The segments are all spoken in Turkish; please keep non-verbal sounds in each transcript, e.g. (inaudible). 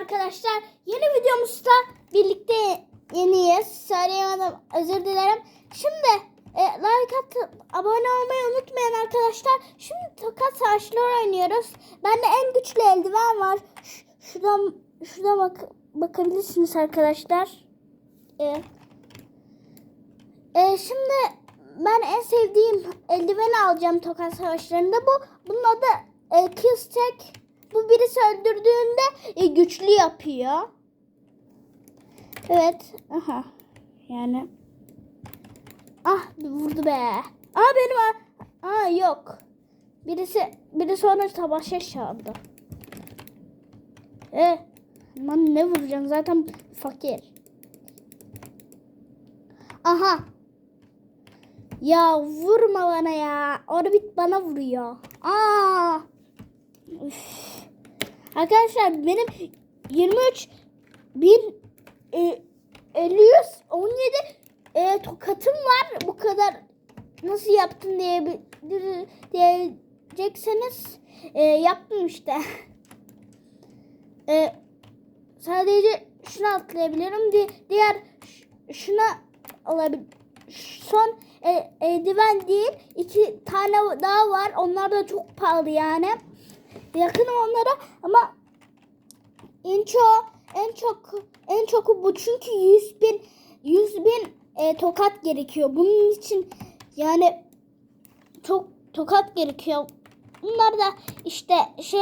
arkadaşlar. Yeni videomuzda birlikte yeniyiz. Söyleyemedim. Özür dilerim. Şimdi e, like atıp abone olmayı unutmayın arkadaşlar. Şimdi tokat savaşları oynuyoruz. Bende en güçlü eldiven var. Ş- şuradan şuradan bak bakabilirsiniz arkadaşlar. E, e, şimdi ben en sevdiğim eldiveni alacağım tokat savaşlarında. Bu bunun adı e, Killstack. Bu birisi öldürdüğünde e, güçlü yapıyor. Evet. Aha. Yani. Ah vurdu be. Aa benim Aa yok. Birisi biri sonra savaşa çağırdı. E, lan ne vuracağım zaten fakir. Aha. Ya vurma bana ya. Orbit bana vuruyor. Aa. Üf. Arkadaşlar benim 23 bin e, 50 17 e, tokatım var. Bu kadar nasıl yaptın diye diyecekseniz e, yaptım işte. (laughs) e, sadece şunu atlayabiliyorum. Di diğer şuna alabilir. Son e, eldiven değil. iki tane daha var. Onlar da çok pahalı yani. Yakınım onlara ama en çok en çok en çok bu çünkü 100 bin 100 bin e, tokat gerekiyor. Bunun için yani çok tokat gerekiyor. Bunlar da işte şey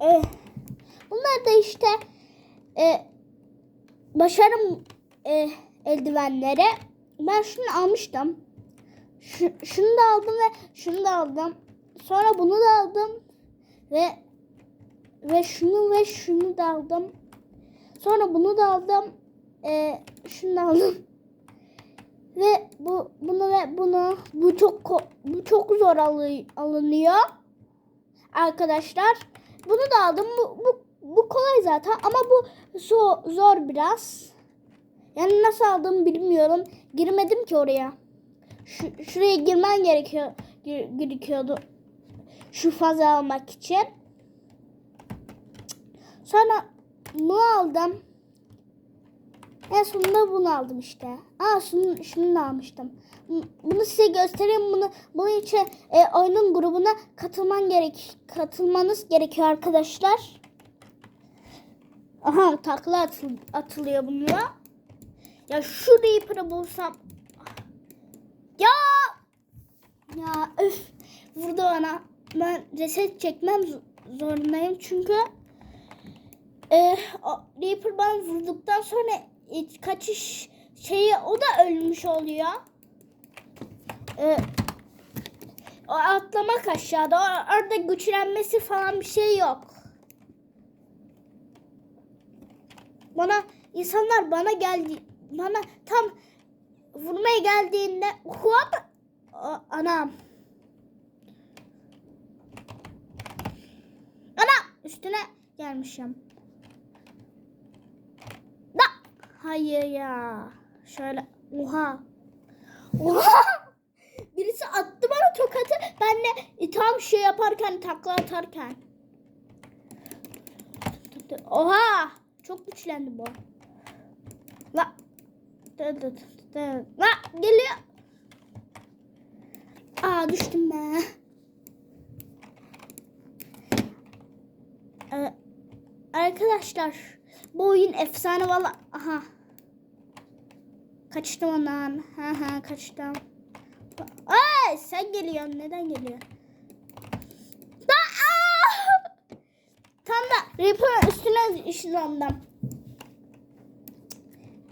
e, bunlar da işte e, başarım e, eldivenleri. Ben şunu almıştım. Şu, şunu da aldım ve şunu da aldım. Sonra bunu da aldım ve ve şunu ve şunu da aldım. Sonra bunu da aldım. Ee, şunu da aldım. (laughs) Ve bu bunu ve bunu bu çok bu çok zor alı- alınıyor. Arkadaşlar bunu da aldım. Bu, bu, bu kolay zaten ama bu so- zor biraz. Yani nasıl aldığımı bilmiyorum. Girmedim ki oraya. Şu, şuraya girmen gerekiyor gerekiyordu. Şu fazla almak için. Sonra bunu aldım. En sonunda bunu aldım işte. Aa şunu, şunu da almıştım. Bunu size göstereyim. Bunu bunun için e, oyunun grubuna katılman gerek katılmanız gerekiyor arkadaşlar. Aha takla atıl, atılıyor bununla. Ya şu Reaper'ı bulsam. Ya ya öf vurdu bana. Ben reset çekmem zorundayım çünkü e, Reaper bana vurduktan sonra e, kaçış şeyi o da ölmüş oluyor. E, o atlamak aşağıda. Orada güçlenmesi falan bir şey yok. Bana insanlar bana geldi bana tam vurmaya geldiğinde hop anam üstüne gelmişim. Da hayır ya. Şöyle oha. Oha. (laughs) Birisi attı bana tokatı. Ben de tam şey yaparken takla atarken. Oha. Çok güçlendi bu. La. La geliyor. Aa düştüm ben. Ee, arkadaşlar bu oyun efsane valla. Aha. Kaçtım ondan. Ha ha kaçtım. Ay sen geliyorsun. Neden geliyor? Aa! Tam da Reaper'ın üstüne ışınlandım.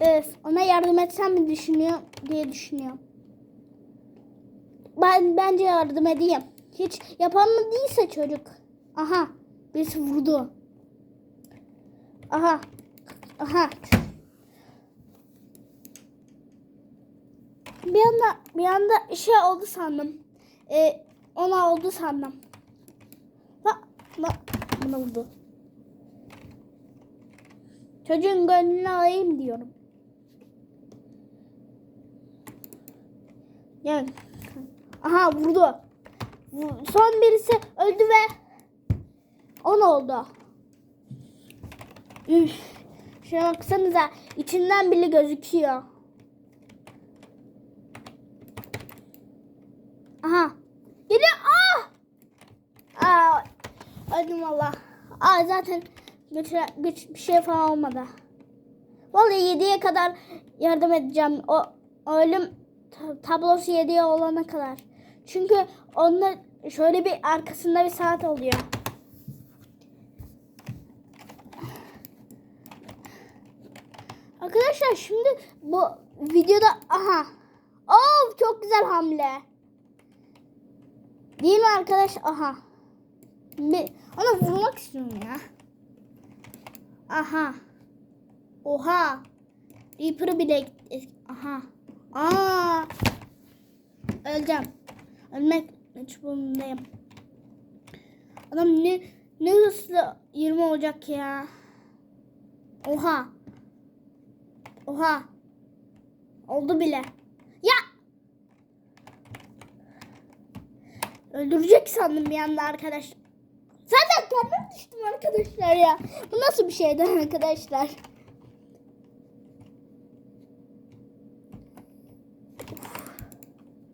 Öf, ona yardım etsem mi düşünüyor diye düşünüyorum. Ben bence yardım edeyim. Hiç değilse çocuk. Aha. Birisi vurdu. Aha. Aha. Bir anda bir anda şey oldu sandım. Ee, ona oldu sandım. Ha, ha, buna vurdu. Çocuğun gönlünü alayım diyorum. Yani. Aha vurdu. Vu- Son birisi öldü ve 10 oldu. Üf. Şuna baksanıza içinden bile gözüküyor. Aha. Geliyor. Ah! Aa, öldüm valla. Aa zaten güç, güç bir şey falan olmadı. Vallahi 7'ye kadar yardım edeceğim. O ölüm ta- tablosu 7'ye olana kadar. Çünkü onda şöyle bir arkasında bir saat oluyor. Arkadaşlar şimdi bu videoda aha. Of çok güzel hamle. Değil mi arkadaş? Aha. Bir, ona vurmak istiyorum ya. Aha. Oha. Reaper'ı bile. Aha. Aa. Öleceğim. Ölmek mecburundayım. Adam ne ne hızlı 20 olacak ya. Oha. Oha. Oldu bile. Ya. Öldürecek sandım bir anda arkadaş. Zaten kendim düştüm arkadaşlar ya. Bu nasıl bir şeydi (laughs) arkadaşlar?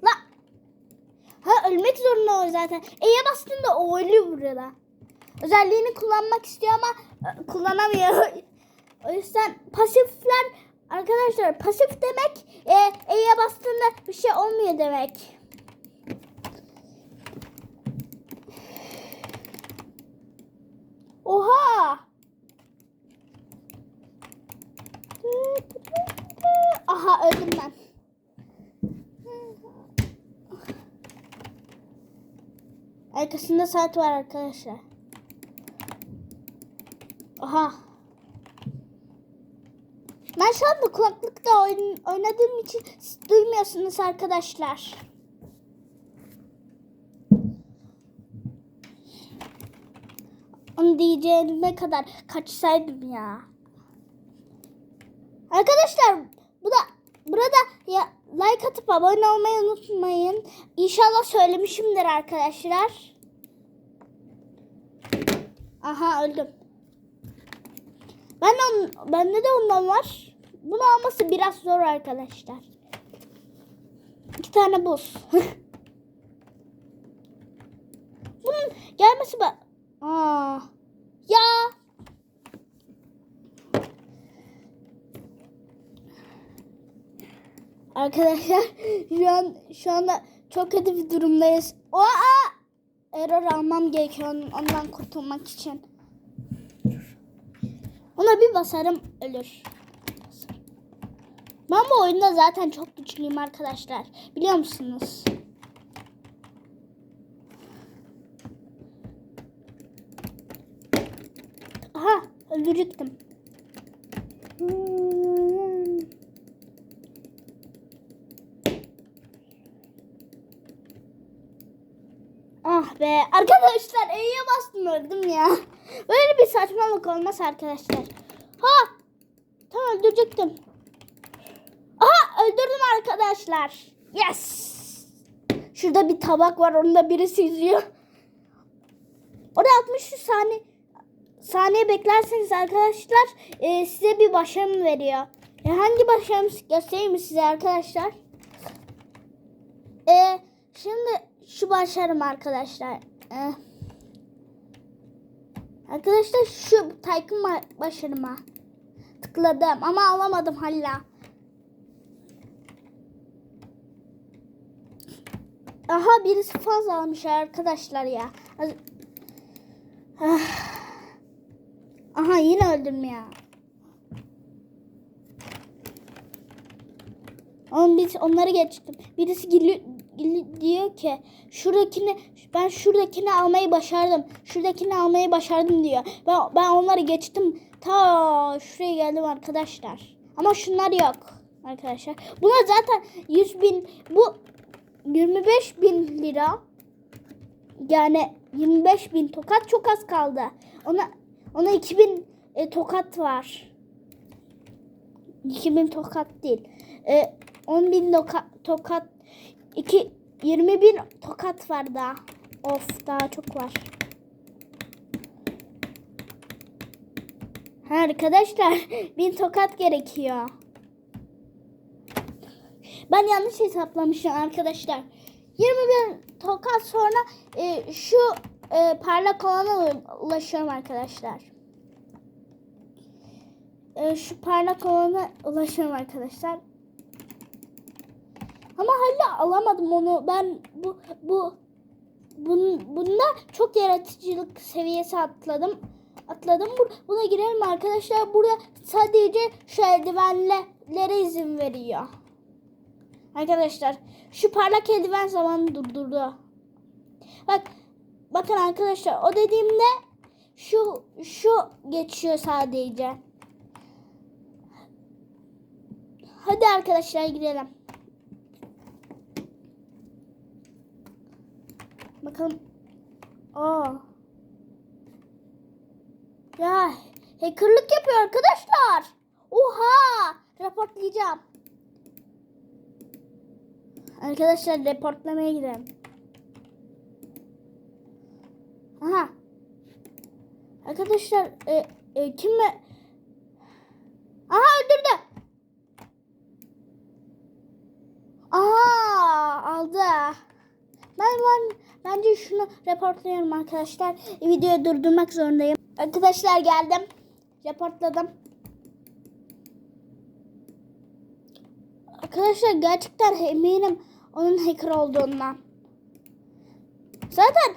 La. Ha ölmek zorunda o zaten. E'ye bastığında o ölüyor burada. Özelliğini kullanmak istiyor ama e, kullanamıyor. (laughs) O yüzden pasifler arkadaşlar pasif demek e, E'ye bastığında bir şey olmuyor demek. Oha! Aha öldüm ben. Arkasında saat var arkadaşlar. Aha. Ben şu anda kulaklıkta oyn- oynadığım için duymuyorsunuz arkadaşlar. Onu diyeceğime kadar kaçsaydım ya. Arkadaşlar bu da burada ya like atıp abone olmayı unutmayın. İnşallah söylemişimdir arkadaşlar. Aha öldüm. Ben on, bende de ondan var. Bunu alması biraz zor arkadaşlar. İki tane buz. (laughs) Bunun gelmesi ben... Aa. Ya. Arkadaşlar (laughs) şu an şu anda çok kötü bir durumdayız. Aa! Error almam gerekiyor ondan kurtulmak için. Ona bir basarım ölür. Ben bu oyunda zaten çok güçlüyüm arkadaşlar. Biliyor musunuz? Aha öldürecektim. Ah be arkadaşlar E'ye bastım öldüm ya. Böyle bir saçmalık olmaz arkadaşlar. Ha tamam öldürecektim. Arkadaşlar. Yes. Şurada bir tabak var onu da birisi yüzüyor. Orada 60 saniye saniye beklerseniz arkadaşlar e, size bir başarım veriyor. E, hangi başarımı göstereyim size arkadaşlar? E, şimdi şu başarım arkadaşlar. E, arkadaşlar şu ba- başarıma tıkladım ama alamadım hala. Aha birisi fazla almış arkadaşlar ya. Ah. Aha yine öldüm ya. Ama biz onları geçtim. Birisi gili- gili- diyor ki şuradakini ben şuradakini almayı başardım. Şuradakini almayı başardım diyor. Ben ben onları geçtim. Ta şuraya geldim arkadaşlar. Ama şunlar yok arkadaşlar. Buna zaten 100 bin bu 25 bin lira yani 25 bin tokat çok az kaldı. Ona ona 2000 e, tokat var. 2000 tokat değil. E, 10 bin toka, tokat 2 20 bin tokat var daha. Of daha çok var. Ha, Arkadaşlar (laughs) bin tokat gerekiyor. Ben yanlış hesaplamışım arkadaşlar. 20 bin tokat sonra e, şu e, parlak olana ulaşıyorum arkadaşlar. E, şu parlak olana ulaşıyorum arkadaşlar. Ama hala alamadım onu. Ben bu bu bun, bunda çok yaratıcılık seviyesi atladım. Atladım. Buna girelim arkadaşlar. Burada sadece şu eldivenlere izin veriyor. Arkadaşlar şu parlak eldiven zamanı durdurdu. Bak bakın arkadaşlar o dediğimde şu şu geçiyor sadece. Hadi arkadaşlar girelim. Bakalım. Aa. Ya hackerlık yapıyor arkadaşlar. Oha! Raportlayacağım. Arkadaşlar reportlamaya gidelim. Aha. Arkadaşlar e, e, kim mi? Aha öldürdü. Aha aldı. Ben, ben bence şunu reportlayalım arkadaşlar. Videoyu durdurmak zorundayım. Arkadaşlar geldim. Reportladım. Arkadaşlar gerçekten eminim onun hacker olduğundan. Zaten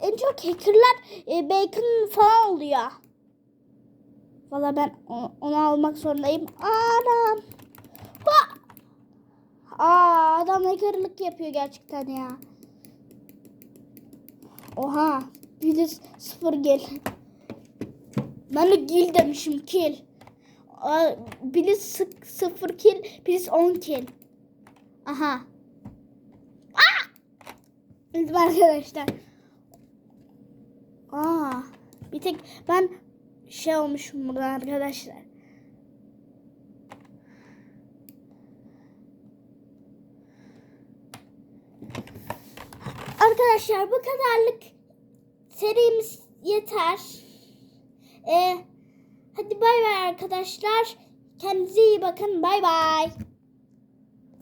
en çok hackerlar e, bacon falan oluyor. Valla ben onu almak zorundayım. Adam. Ha! Aa, adam hackerlık yapıyor gerçekten ya. Oha. Bir de sıfır gel. Ben de gil demişim kill. Biri sıfır kill, birisi 10 kill. Aha. Öldüm arkadaşlar. Aa, bir tek ben şey olmuşum burada arkadaşlar. Arkadaşlar bu kadarlık serimiz yeter. Ee, hadi bay bay arkadaşlar. Kendinize iyi bakın. Bay bay.